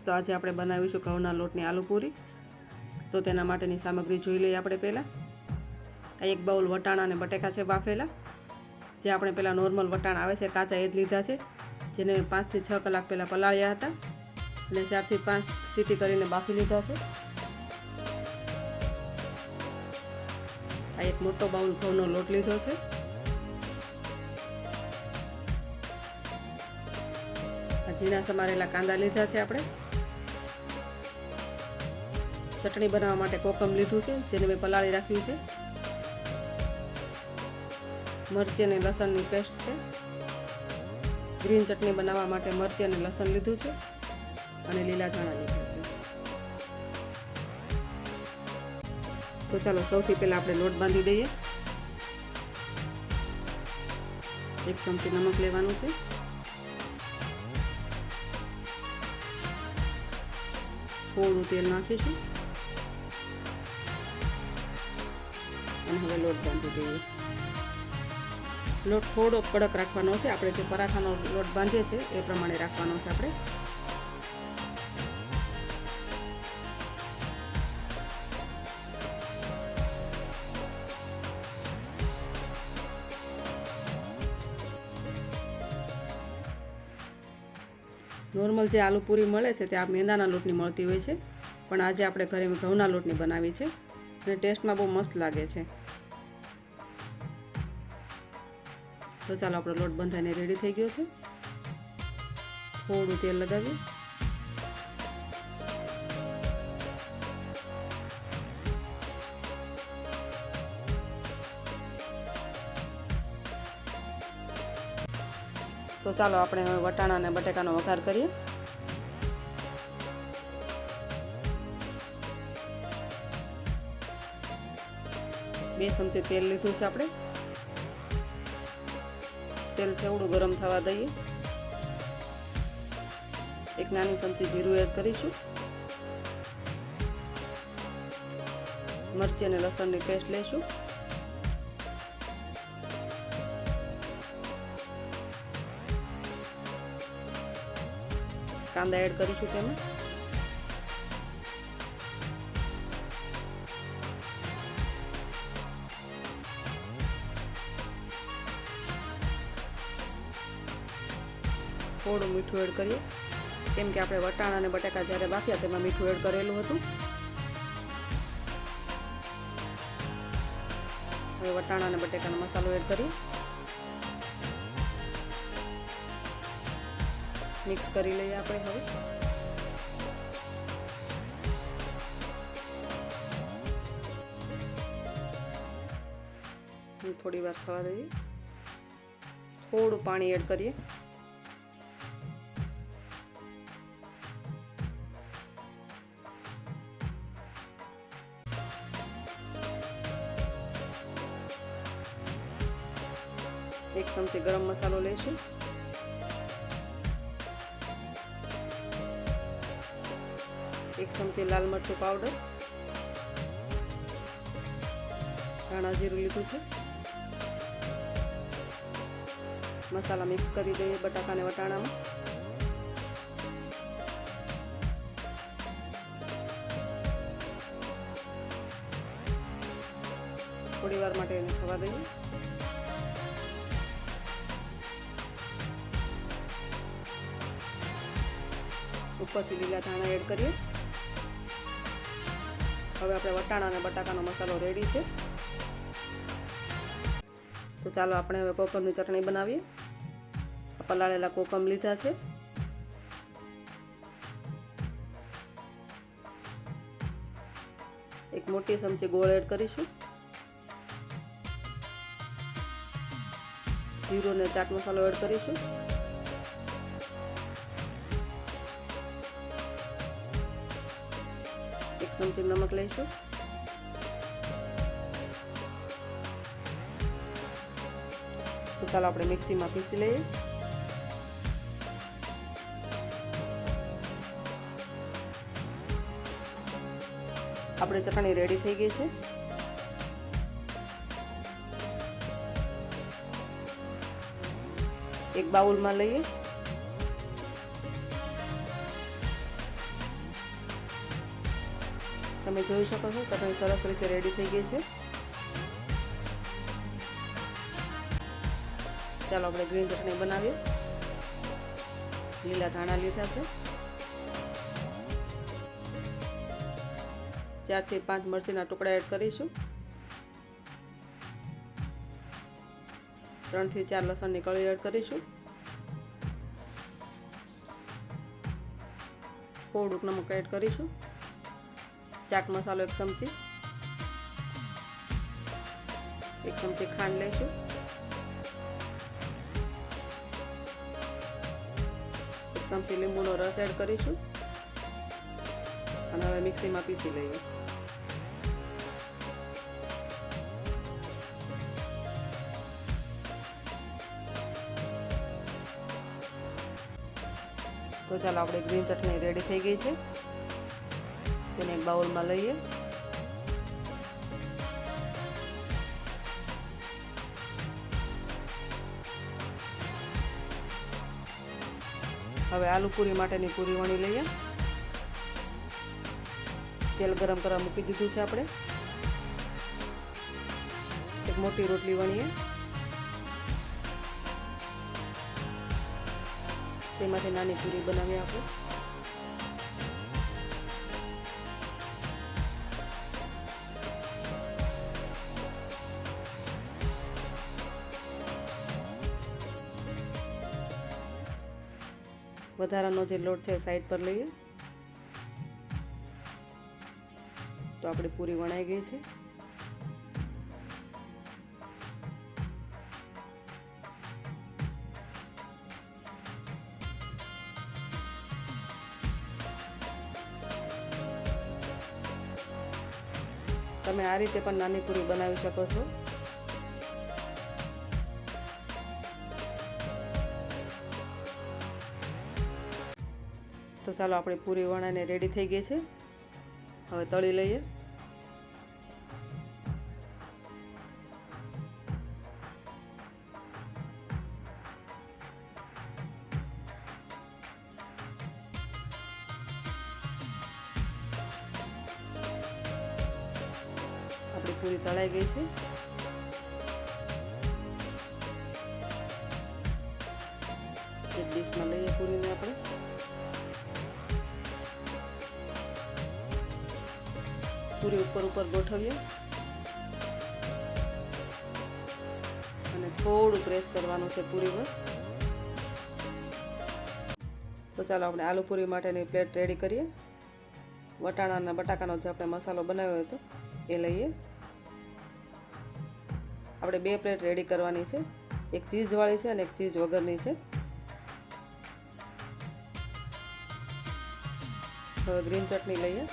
તો આજે આપણે બનાવીશું ઘઉંના લોટની આલુ પૂરી. તો તેના માટેની સામગ્રી જોઈ લઈએ આપણે પહેલાં. આ એક બાઉલ વટાણા અને બટેકા છે બાફેલા. જે આપણે પહેલાં નોર્મલ વટાણા આવે છે, કાચા એ જ લીધા છે. જેને પાંચથી છ કલાક પહેલાં પલાળ્યા હતા. અને ચારથી પાંચ સીટી કરીને બાફી લીધા છે. આ એક મોટો બાઉલ ઘઉંનો લોટ લીધો છે. ઝીણા સમારેલા કાંદા લીધા છે આપણે. ચટણી બનાવવા માટે કોકમ લીધું છે, જેને મેં પલાળી રાખ્યું છે. મરચી અને લસણની પેસ્ટ છે. ગ્રીન ચટણી બનાવવા માટે મરચી અને લસણ લીધું છે અને લીલા ધાણા લીધા છે. તો ચાલો સૌથી પહેલાં આપણે લોટ બાંધી દઈએ. એક ચમચી નમક લેવાનું છે. થોડું તેલ નાખીશું. અને હવે લોટ બાંધી દઈએ. લોટ થોડો કડક રાખવાનો છે. આપણે જે પરાઠાનો લોટ બાંધીએ છીએ, એ પ્રમાણે રાખવાનો છે આપણે. નોર્મલ જે આલુ પૂરી મળે છે, તે આ મેંદાના લોટની મળતી હોય છે. પણ આજે આપણે ઘરે ઘઉંના લોટની બનાવી છે. અને ટેસ્ટમાં બહુ મસ્ત લાગે છે. તો ચાલો આપણો લોટ બંધાઈને રેડી થઈ ગયો છે. થોડું તેલ લગાવ્યું તો ચાલો આપણે હવે વટાણા અને બટેકાનો વઘાર કરીએ. બે ચમચી તેલ લીધું છે આપણે. તેલ થોડું ગરમ થવા દઈએ. એક નાની ચમચી જીરું એડ કરીશું. મરચી અને લસણની પેસ્ટ લઈશું કાંદા એડ કરીશું તેમાં. મીઠું એડ કરીએ. કેમ કે આપણે વટાણા અને બટાકા જ્યારે બાફ્યા તેમાં મીઠું એડ કરેલું હતું. હવે વટાણા અને બટેકાનો મસાલો એડ કરીએ. મિક્સ કરી લઈએ આપણે હવે. થોડી વાર થવા દઈએ. થોડું પાણી એડ કરીએ. એક ચમચી ગરમ મસાલો લઈશું એક ચમચી લાલ મરચું પાવડર ધાણા જીરું લીધું છે. મસાલા મિક્સ કરી દઈએ બટાકા અને વટાણામાં. થોડી વાર માટે એને થવા દઈએ. ઉપરથી લીલા ધાણા એડ કરીએ. હવે આપણે વટાણા અને બટાકાનો મસાલો રેડી છે. તો ચાલો આપણે હવે કોકમની ચટણી બનાવીએ. પલાળેલા કોકમ લીધા છે. એક મોટી ચમચી ગોળ એડ કરીશું. જીરો ને ચાટ મસાલો એડ કરીશું. ચમચી નમક લઈશું. તો ચાલો આપણે મિક્સીમાં પીસી લઈએ. આપણે ચટણી રેડી થઈ ગઈ છે. એક બાઉલમાં લઈએ. તમે જોઈ શકો છો ચટણી સરસ રીતે રેડી થઈ ગઈ છે. ચાલો આપણે ગ્રીન ચટણી બનાવીએ. લીલા ધાણા લીધા છે. ચારથી પાંચ મરચીના ટુકડા એડ કરીશું. ત્રણથી ચાર લસણની કળી એડ કરીશું. થોડુંક નમક એડ કરીશું. ચાટ મસાલો એક ચમચી. એક ચમચી ખાંડ લઈશું. એક ચમચી લીંબુનો રસ એડ કરીશું. અને હવે મિક્સીમાં પીસી લઈએ. તો ચાલો આપણે ગ્રીન ચટણી રેડી થઈ ગઈ છે. તેને એક બાઉલમાં લઈએ. હવે આલુ પૂરી માટેની પૂરી વણી લઈએ. તેલ ગરમ કરવા મૂકી દીધું છે આપણે. એક મોટી રોટલી વણીએ. તેમાંથી નાની પૂરી બનાવીએ આપણે. વધારાનો જે લોટ છે સાઈડ પર લઈએ. તો આપણી પૂરી વણાઈ ગઈ છે. તમે આ રીતે પણ નાની પૂરી બનાવી શકો છો. ચાલો આપણે પૂરી વણાને રેડી થઈ ગઈ છે. હવે તળી લઈએ. આપણી પૂરી તળાઈ ગઈ છે. એક ડીશમાં લઈએ પૂરીને આપણે. પૂરી ઉપર ઉપર ગોઠવીએ. અને થોડું પ્રેસ કરવાનું છે પૂરી પર તો ચાલો આપણે આલુ પૂરી માટેની પ્લેટ રેડી કરીએ. વટાણા અને બટાકાનો જે આપણે મસાલો બનાવ્યો હતો, એ લઈએ. આપણે બે પ્લેટ રેડી કરવાની છે. એક ચીઝવાળી છે અને એક ચીઝ વગરની છે. હવે ગ્રીન ચટણી લઈએ.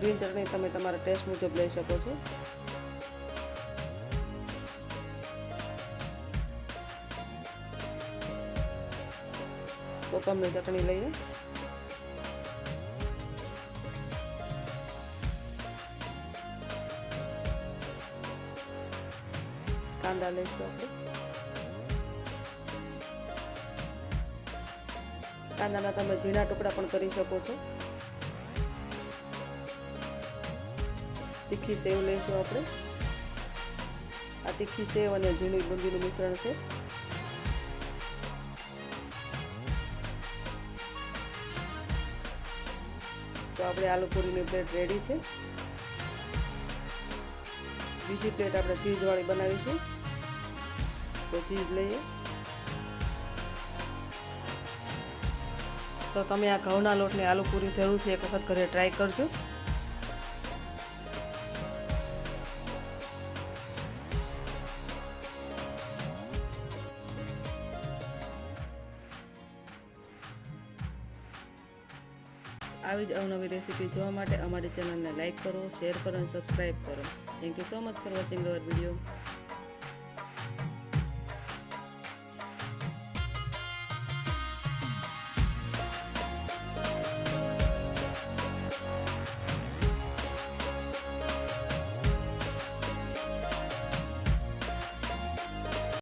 ગ્રીન ચટણી તમે તમારા ટેસ્ટ મુજબ લઈ શકો છો. કોકમની ચટણી લઈએ કાંદા લઈશું આપણે. કાંદાના તમે ઝીણા ટુકડા પણ કરી શકો છો. તીખી સેવ લઈશું આપણે. આ તીખી સેવ અને ઝીણી બુંદીનું મિશ્રણ છે. તો આપણે આલુ પૂરીની પ્લેટ રેડી છે. બીજી પ્લેટ આપણે ચીઝવાળી બનાવીશું. તો ચીઝ લઈએ. તો તમે આ ઘઉંના લોટની આલુ પૂરી જરૂરથી એક વખત ઘરે ટ્રાય કરજો. આવી જ અવનવી રેસીપી જોવા માટે અમારી ચેનલને લાઇક કરો, શેર કરો અને સબસ્ક્રાઈબ કરો. Thank you so much for watching our video